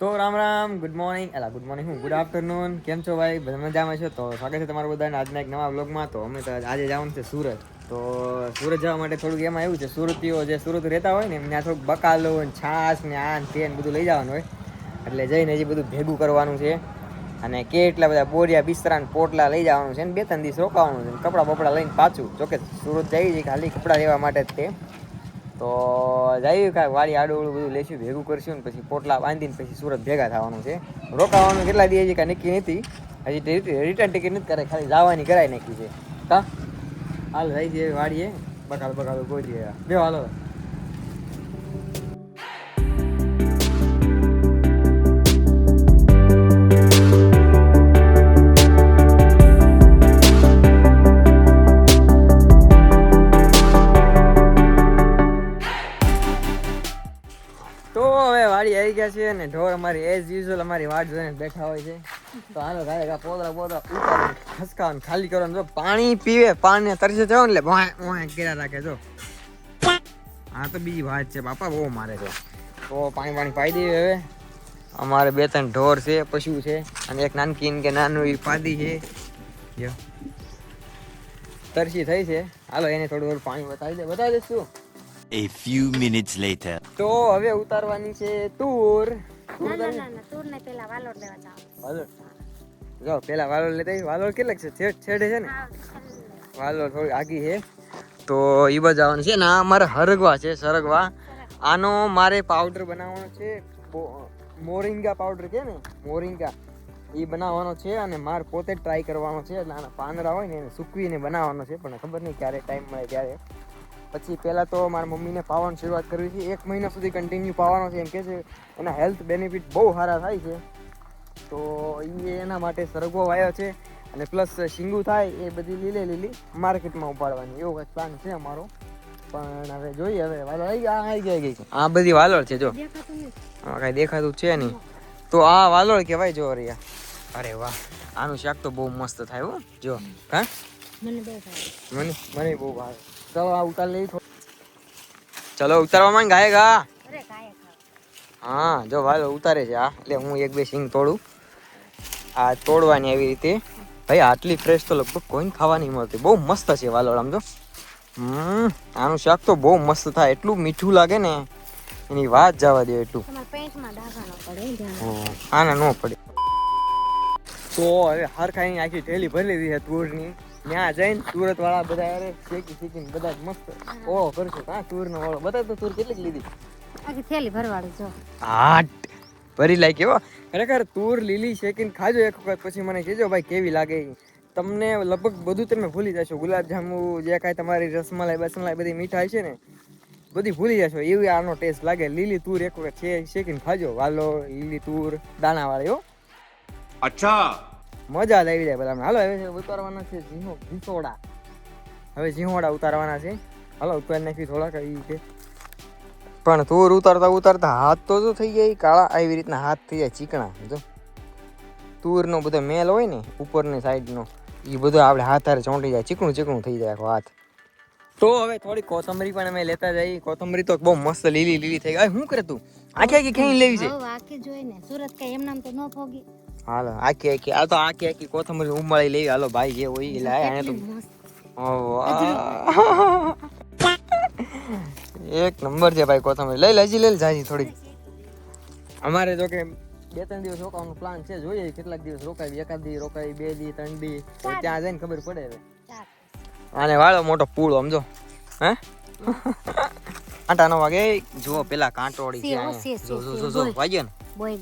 તો Ram Ram good morning એલા good morning હું ગુડ આફ્ટરનૂન કેમ છો ભાઈ? મજામાં છો? તો સ્વાગત છે તમારું બધાને આજના એક નવા બ્લોગમાં તો અમે તો આજે જવાનું છે સુરત. તો સુરત જવા માટે થોડુંક એમાં એવું છે, સુરતીઓ જે સુરત રહેતા હોય ને, એમને થોડુંક બકાલો ને છાશ ને આ ને તે બધું લઈ જવાનું હોય. એટલે જઈને હજી બધું ભેગું કરવાનું છે. અને કેટલા બધા બોરિયા, બિસ્તરા ને પોટલા લઈ જવાનું છે ને બે ત્રણ દિવસ રોકાવાનું છે કપડાં બપડા લઈને પાછું. જોકે સુરત જઈએ છે ખાલી કપડાં લેવા માટે જ તે. તો જઈએ કાંઈ વાડી આડું બધું લેશું, ભેગું કરશું ને પછી પોટલા બાંધીને પછી સુરત ભેગા થવાનું છે. રોકાવાનું કેટલા દિવસ કાંઈ નક્કી નથી. હજી રિટર્ન ટિકિટ નથી કરે ખાલી જવાની કરાવી નાખી છે. કા? હાલ જાય છે વાડીએ. બકાલ બકાલ ગોતીએ બે હાલો. ગયા છે અને ઢોર અમારી એઝ યુઝ્યુઅલ અમારી વાટ જોઈને બેઠા હોય છે. તો આનો ગાય ગા પોદરા પોદરા ઉતારીને ખસકાવાનું, ખાલી કરવાનું. જો પાણી પીવે પાણી તરસે થયો ને એટલે ભોંય ભોંય કેરા રાખે, જો. હા તો બીજી વાત છે, બાપા, બહુ મારે છે. તો પાણી પાણી પાઈ દઈએ હવે. અમારે બે ત્રણ ઢોર છે, પશુ છે, અને એક નાનકીન કે નાનું એ પાદી છે. તરસી થઈ છે. હાલો એને થોડું થોડું પાણી બતાવી દે બતાવી દે શું A few minutes later. તો હવે ઉતારવાની છે તૂર ના ના ના ના ને પેલા વાલોર લેવા જાવ પેલા લેતા વાલોર કેટલાક છે? છેડ છેડે છે ને? વાલોર થોડી આગી છે. તો એ બજાવવાનું છે ને આ મારે હરગવા છે સરગવા. આનો મારે પાવડર બનાવવાનો છે. મોરિંગા પાવડર કે ને? મોરિંગા. એ બનાવવાનો છે અને મારે પોતે ટ્રાય કરવાનો છે. એટલે આના પાંદડા હોય ને એને સૂકવીને બનાવવાનો છે પણ ખબર નહીં ક્યારે ટાઈમ મળે ત્યારે પછી પહેલાં તો મારા મમ્મીને પાવાની શરૂઆત કરવી છે એક મહિના સુધી કન્ટિન્યુ પાવાનો છે. એમ કે છે એના હેલ્થ બેનિફિટ બહુ સારા થાય છે. તો એ એના માટે સરગવો વાયો છે અને પ્લસ શીંગુ થાય એ બધી લીલે લીલી માર્કેટમાં ઉપાડવાની. એવો કંઈક પ્લાન છે અમારો. પણ હવે જોઈએ હવે વાલો આવી ગયા આવી ગયા ગઈ આ બધી વાલોળ છે જો. હા કાંઈ દેખાતું છે નહીં. તો આ વાલોળ કહેવાય જો રિયા અરે વાહ. આનું શાક તો બહુ મસ્ત થાય હો. જો હા? મને બહુ ભાવે. મને મને બહુ ભાવે. ચલો આ ઉતાર લઈ ચલો ઉતારવામાં ગાય ગા અરે કાંઈ ખાવ હા જો વાલો ઉતારે છે આ એટલે હું એક બે સિંગ તોડું. આ તોડવાની આવી રીતે. ભાઈ આટલી ફ્રેશ તો લગભગ કોઈને ખાવા નહીં મળતી. બહુ મસ્ત છે વાલોળ આમ તો હમ આનું શાક તો બહુ મસ્ત થાય. એટલું મીઠું લાગે ને એની વાત જવા દે એટલું. આના ન પડે. તો હવે હરખાઈની આખી ઠેલી ભરી લીધી છે તુરની ત્યાં જઈને સુરત વાળા બધા અરે શેકી શેકીને બધા મસ્ત. ઓળો કરશું હા તુરનો ઓળો. બધા તો તુર કેટલીક લીધી? આખી થેલી ભરવાડી જો. હાટ. ભરી લાઈ કેવો? ખરેખર તુર લીલી શેકીને ખાજો એક વખત પછી મને કહેજો ભાઈ કેવી લાગે તમને લગભગ બધું તમે ભૂલી જશો. ગુલાબજાંબુ જે કાંઈ તમારી રસમલાઈ બસમલાઈ બધી મીઠાઈ છે ને બધી ભૂલી જશો. એવી આનો ટેસ્ટ લાગે. લીલી તુર એક વખત છે શેકીને ખાજો. વાલો લીલી તુર દાણાવાળી હો. Acha. મજા જ આવી જાય બધા હાલો હવે ઉતારવાના છે ઝીણો ઘીસોડા હવે ઝીણોડા ઉતારવાના છે. હાલો ઉતારી નાખી થોડાક એ રીતે પણ તુર ઉતારતા ઉતારતા હાથ તો જો થઈ જાય કાળા આવી રીતના હાથ થઈ જાય ચીકણા જો. તુરનો બધો મેલ હોય ને ઉપરની સાઈડનો એ બધો આપણે હાથ હારે ચોંટી જાય ચીકણું ચીકણું થઈ જાય આખો હાથ. તો હવે થોડી કોથમરી પણ અમે લેતા જઈએ. કોથમરી તો બહુ મસ્ત લીલી લીલી થઈ ગઈ. શું કરે તું? આખી આખી ખેઈ લેવી છે આખી જોઈ ને સુરત કઈ એમ નામ તો ન ફોગી હાલો આખી આખી આ તો આખી આખી કોથમરી ઉમળી લેવી હાલો ભાઈ જે હોય એ લાય આને તો. એક નંબર છે ભાઈ કોથમરી. લઈ લેજી લઈ લે જાજી થોડી અમારે જો કે બે ત્રણ દિવસ રોકાવાનો પ્લાન છે જોઈએ કેટલાક દિવસ રોકાવી એકાદ દી રોકાવી બે દી ત્રણ દી. ત્યાં જઈને ખબર પડે હવે. આને વાળો મોટો પૂળો સમજો. હે? કાંટા નો વાગે જુઓ પેલા કાંટોળી છે જો જો જો વાગ્યો ને. બોય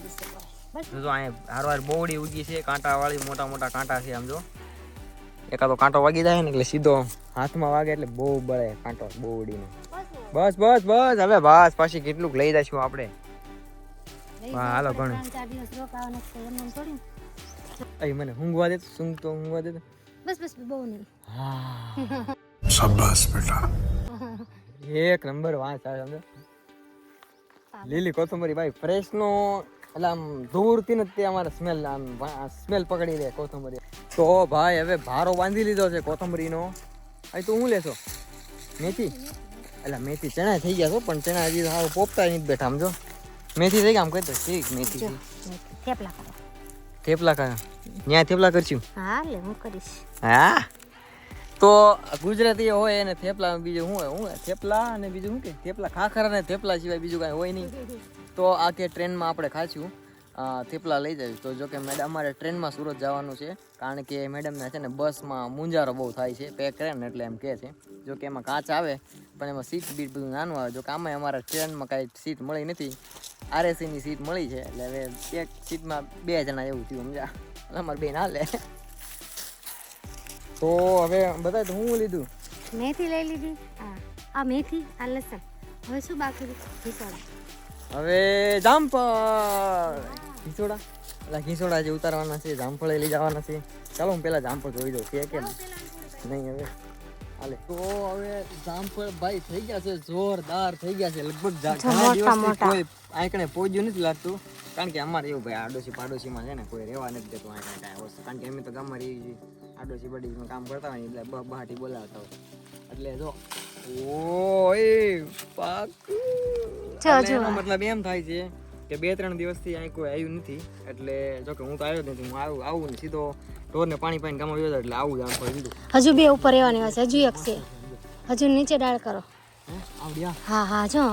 જો અહીંયા હારવાર બોવડી ઉગી છે કાંટાવાળી મોટા મોટા કાંટા છે આમ એકાદો કાંટો વાગી જાય ને એટલે સીધો હાથમાં વાગે એટલે બહુ બળે કાંટો બોવડીનો બસ બસ બસ હવે બસ પાછી કેટલું લઈ જશું આપણે. હાલો ઘણું અઈ મને ઊંઘવા દે સૂંઘ તો ઊંઘવા દે બસ બસ બહુ નહીં. શાબાશ બેટા. એક નંબર વાંચ સમજો. લીલી કોથમરી ભાઈ ફ્રેશ નો એટલે આમ દૂરથી જ તે અમારે સ્મેલ આમ સ્મેલ પકડી લે કોથમરી. તો ભાઈ હવે ભારો બાંધી લીધો છે કોથમરીનો. અહીં તું શું લેશો? મેથી? એટલે મેથી ચણા થઈ ગયા છો પણ ચણા હજી સારું પોપતા નથી બેઠા સમજો? મેથી થઈ ગયા આમ કહી દો ઠીક મેથી થેપલા કરો. થેપલા કા ન્યા થેપલા કરશું. હા લે હું કરીશ. હા? તો ગુજરાતી હોય એને થેપલા બીજું શું હોય? હોય? થેપલા અને બીજું શું કે? થેપલા ખાખર અને થેપલા સિવાય બીજું કાંઈ હોય નહીં. તો આ કે ટ્રેનમાં આપણે ખાશું થેપલા લઈ જઈશ. તો જો કે મેડમ, અમારે ટ્રેનમાં સુરત જવાનું છે, કારણ કે મેડમને છે ને બસમાં મુંજારો બહુ થાય છે, પેક કરે ને એટલે એમ કહે છે. જો કે એમાં કાચ આવે, પણ એમાં સીટ બીટ બધું નાનું આવે. જો કે આમાં અમારે ટ્રેનમાં કાંઈ સીટ મળી નથી. આરએસીની સીટ મળી છે, એટલે હવે એક સીટમાં બે જણા એવું થયું સમજા અમારે બે ના લે તો હવે બધા તો હું લીધું? મેથી લઈ લીધી. આ મેથી, આ લસણ. હવે શું બાકી હવે જામફળ ઘીસોડા? એટલે ઘીસોડા જે ઉતારવાના છે જામફળ લઈ જવાના છે. ચાલો હું પેલા જામફળ જોઈ દઉં છે કેમ? નહીં હવે. હાલે. તો હવે જામફળ ભાઈ થઈ ગયા છે જોરદાર થઈ ગયા છે લગભગ. કોઈ આંકડે પહોંચ્યું નથી લાગતું. કારણ કે અમારે એવું ભાઈ આડોશી પાડોશીમાં છે ને કોઈ રહેવા નથી દેતું કાંઈ વસ્તુ. કારણ કે અમે તો ગામમાં રહી છીએ. આડોશી પાડોશીમાં કામ કરતા હોય એટલે બહાટી બોલાવતા હોય. એટલે જો ઓય પાકું. જો, એટલે મતલબ એમ થાય છે કે બે ત્રણ દિવસથી અહીં કોઈ આવ્યું નથી. એટલે જો કે હું તો આવ્યો નથી હું આવું આવું ને સીધો ઢોરને પાણી પાણી ગામમાં ગયો એટલે આવું જ આમ ફરી દીધું હજુ બે ઉપર રહેવાની છે હજુ એક છે. હજુ નીચે ડાળ કરો. હે આવડ્યા? હા હા જો.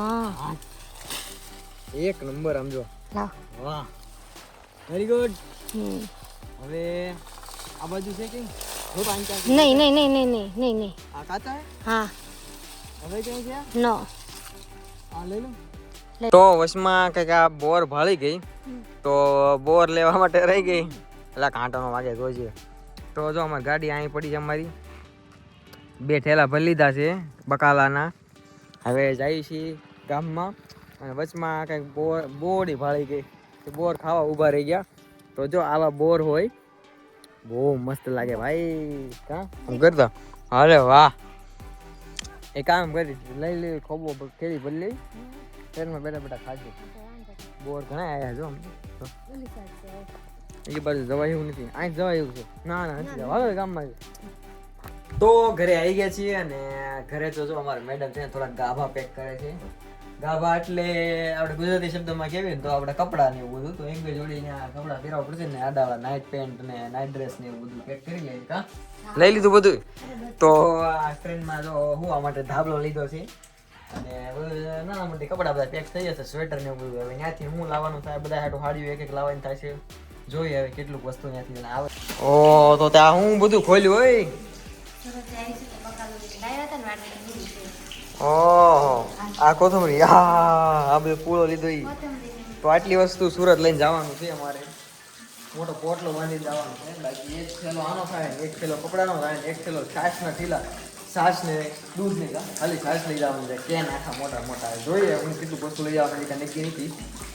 એક નંબર આમ જો. લાવ. વાહ. Very good. હવે આ બાજુ છે કે? નહીં નહીં નહીં નહીં નહીં નહીં નહીં. આ કાતા હા. હવે ક્યાં છે? નો. આ લઈ લો. તો વચમાં કંઈક આ બોર ભાળી ગઈ. તો બોર લેવા માટે રહી ગઈ. એટલે કાંટાનો વાગે જોઈશે તો જો અમારી ગાડી અહીં પડી છે અમારી. બે ઠેલા ભરી લીધા છે બકાલાના. હવે જઈએ છીએ ગામમાં. અને વચમાં કંઈક બોર બોડી ભાળી ગઈ. તો બોર ખાવા ઊભા રહી ગયા. તો જો આવા બોર હોય. બહુ મસ્ત લાગે ભાઈ. કા? કરતા? અરે વાહ. એ કામ કરી લઈ લઈ ખોબો ખેડી ભરી લઈ ટ્રેનમાં બેઠા બેઠા ખાજો બોર ઘણા આવ્યા જો તો. એ બાજુ જવાય એવું નથી. અહીં જવાય એવું છે. ના ના નથી જવા ગામમાં તો ઘરે આવી ગયા છીએ અને ઘરે તો જો અમારા મેડમ છે થોડા ગાભા પેક કરે છે. ગાભા એટલે આપણે ગુજરાતી શબ્દમાં કહેવી ને તો આપણે કપડાં ને એવું બધું. તો એમ કે જોડીને કપડાં પહેરવા પડશે ને આડાવાળા નાઇટ પેન્ટ ને નાઇટ ડ્રેસ ને એવું બધું પેક કરી લઈએ કા? લઈ લીધું બધું. તો આ ટ્રેનમાં જો હું આ માટે ધાબળો લીધો છે. અને ના મોટી કપડાં બધા પેક થઈ જશે સ્વેટર ને એવું બધું. હવે ત્યાંથી હું લાવવાનું થાય બધા હાટું હાડીઓ એક એક લાવવાની થાય છે. જોઈએ હવે કેટલું વસ્તુ ત્યાંથી આવે. ઓ તો ત્યાં હું બધું ખોલ્યું હોય? ઓહો આ કોથમરી. આ આ બધું પૂળો લીધો ઈ. તો આટલી વસ્તુ સુરત લઈને જવાનું છે અમારે. મોટો પોટલો બાંધીને જવાનું છે. બાકી એક થેલો આનો થાય એક થેલો કપડાનો થાય ને એક થેલો છાશના થેલા છાશ ને દૂધ નહીં કા? ખાલી છાશ લઈ જવાનું છે. કેન આખા મોટા મોટા જોઈએ હું કેટલું વસ્તુ લઈ જવાનું છે નક્કી નથી.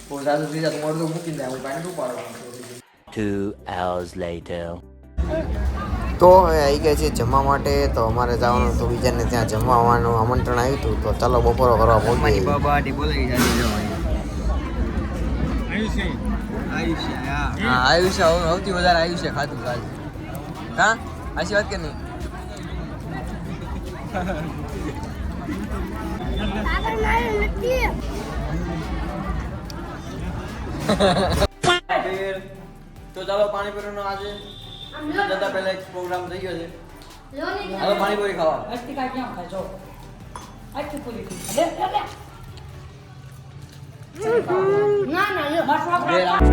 બહુ જાજુ થઈ જાય તો મોડું મૂકીને જાય હું કાંઈ છે? Two hours later. તો હવે આવી ગયા છે જમવા માટે તો અમારે જવાનું તો બીજાને ત્યાં જમવા આવવાનું આમંત્રણ આવ્યું હતું તો ચાલો બપોરો કરવા પહોંચી બોલાવી હા આયુષ્ય હવે સૌથી વધારે આયુષ્ય ખાતું કાલ. હા? આશી વાત કે નહીં? તો ચાલો પાણીપુરીનો આજે જતા પહેલા એક પ્રોગ્રામ થઈ ગયો છે. હવે પાણીપુરી ખાવા. અસ્તિકા ક્યાં ખાય જો આખી પૂરી લે લે લે ના ના.